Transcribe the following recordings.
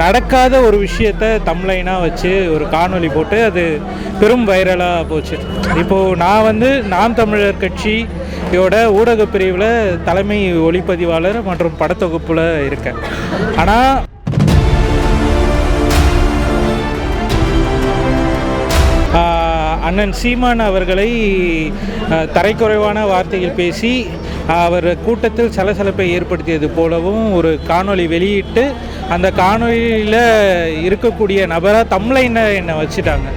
நடக்காத ஒரு விஷயத்த தம்லைனாக வச்சு ஒரு காணொளி போட்டு அது பெரும் வைரலாக போச்சு. இப்போது நான் வந்து நாம் தமிழர் கட்சியோட ஊடக பிரிவில் தலைமை ஒளிப்பதிவாளர் மற்றும் படத்தொகுப்பில் இருக்கேன். ஆனால் அண்ணன் சீமான் அவர்களை தரைக்குறைவான வார்த்தையில் பேசி அவர் கூட்டத்தில் சலசலப்பை ஏற்படுத்தியது போலவும் ஒரு காணொளி வெளியிட்டு அந்த காணொளியில் இருக்கக்கூடிய நபராக தமிழைன என்னை வச்சுட்டாங்க?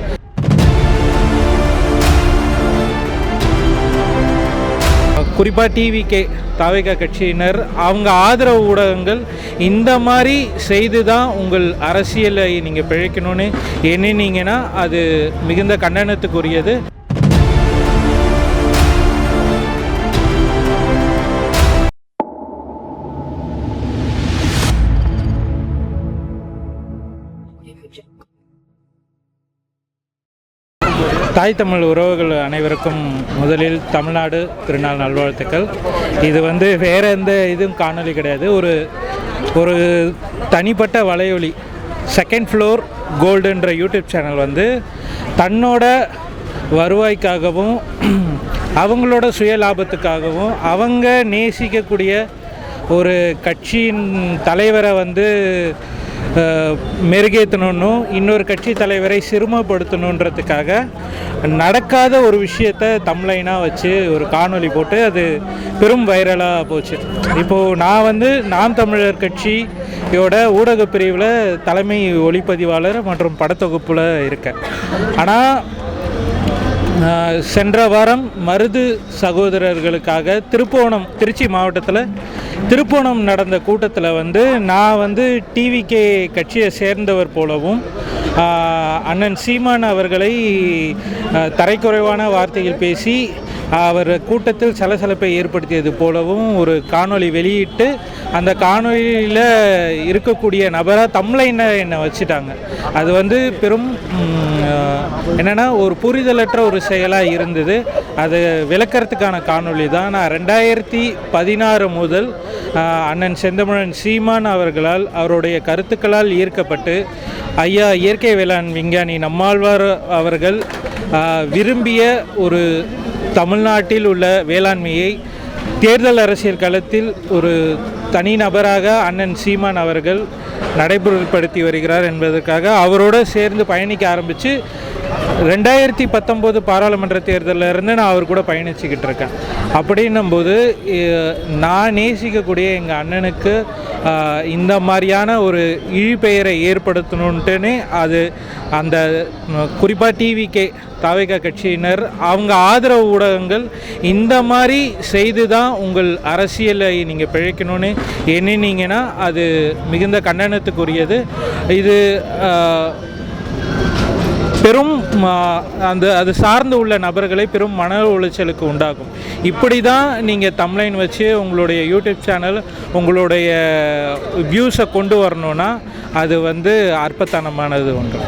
குறிப்பாக டிவிகே தாவேகா கட்சியினர் அவங்க ஆதரவு ஊடகங்கள் இந்த மாதிரி செய்து தான் உங்கள் அரசியலை நீங்கள் பிழைக்கணும்னு எண்ணினீங்கன்னா அது மிகுந்த கண்டனத்துக்குரியது. தாய் தமிழ் உறவுகள் அனைவருக்கும் முதலில் தமிழ்நாடு திருநாள் நல்வாழ்த்துக்கள். இது வந்து வேற எந்த இதுவும் காணொளி கிடையாது. ஒரு ஒரு தனிப்பட்ட வலையொலி செகண்ட் ஃப்ளோர் கோல்டுன்ற யூடியூப் சேனல் வந்து தன்னோட வருவாய்க்காகவும் அவங்களோட சுய லாபத்துக்காகவும் அவங்க நேசிக்கக்கூடிய ஒரு கட்சியின் தலைவரை வந்து அஹ், மெருகேற்றணுன்னும் இன்னொரு கட்சி தலைவரை சிறுமப்படுத்தணுன்றதுக்காக நடக்காத ஒரு விஷயத்த தம்லைனாக வச்சு ஒரு காணொலி போட்டு அது பெரும் வைரலாக போச்சு. இப்போது நான் வந்து நாம் தமிழர் கட்சியோட ஊடக பிரிவில் தலைமை ஒளிப்பதிவாளர் மற்றும் படத்தொகுப்பில் இருக்கேன். ஆனால் சென்ற வாரம் மருது சகோதரர்களுக்காக திருப்போணம் திருச்சி மாவட்டத்தில் திருப்போணம் நடந்த கூட்டத்தில் வந்து நான் வந்து டிவிகே கட்சியை சேர்ந்தவர் போலவும் அண்ணன் சீமான் அவர்களை தரைக்குறைவான வார்த்தையில் பேசி அவர் கூட்டத்தில் சலசலப்பை ஏற்படுத்தியது போலவும் ஒரு காணொளி வெளியிட்டு அந்த காணொளியில் இருக்கக்கூடிய நபராக தமிழைன என்னை வச்சுட்டாங்க. அது வந்து பெரும் என்னன்னா ஒரு புரிதலற்ற ஒரு செயலாக இருந்தது. அது விளக்கறதுக்கான காணொளி தான். நான் ரெண்டாயிரத்தி பதினாறு முதல் அண்ணன் செந்தமிழன் சீமான் அவர்களால் அவருடைய கருத்துக்களால் ஈர்க்கப்பட்டு ஐயா இயற்கை வேளாண் விஞ்ஞானி நம்மாழ்வார் அவர்கள் விரும்பிய ஒரு தமிழ்நாட்டில் உள்ள வேளாண்மையை தேர்தல் அரசியல் களத்தில் ஒரு தனிநபராக அண்ணன் சீமான் அவர்கள் நடைமுறைப்படுத்தி வருகிறார் என்பதற்காக அவரோடு சேர்ந்து பயணிக்க ஆரம்பித்து ரெண்டாயிரத்தி பத்தொம்போது பாராளுமன்ற தேர்தலில் இருந்து நான் அவர் கூட பயணிச்சுக்கிட்டு இருக்கேன். அப்படின்னும்போது நான் நேசிக்கக்கூடிய எங்கள் அண்ணனுக்கு இந்த மாதிரியான ஒரு இழிபெயரை ஏற்படுத்தணுன்ட்டுன்னு அது அந்த குறிப்பாக டிவிகே தாவேகா கட்சியினர் அவங்க ஆதரவு ஊடகங்கள் இந்த மாதிரி செய்து தான் உங்கள் அரசியலை நீங்கள் பிழைக்கணும்னு எண்ணினீங்கன்னா அது மிகுந்த கண்டனத்துக்குரியது. இது பெரும் அந்த அது சார்ந்து உள்ள நபர்களை பெரும் மன உளைச்சலுக்கு உண்டாகும் இப்படி தான் நீங்கள் தம்லைன் வச்சு உங்களுடைய யூடியூப் சேனல் உங்களுடைய வியூஸை கொண்டு வரணும்னா அது வந்து அற்பத்தனமானது ஒன்று.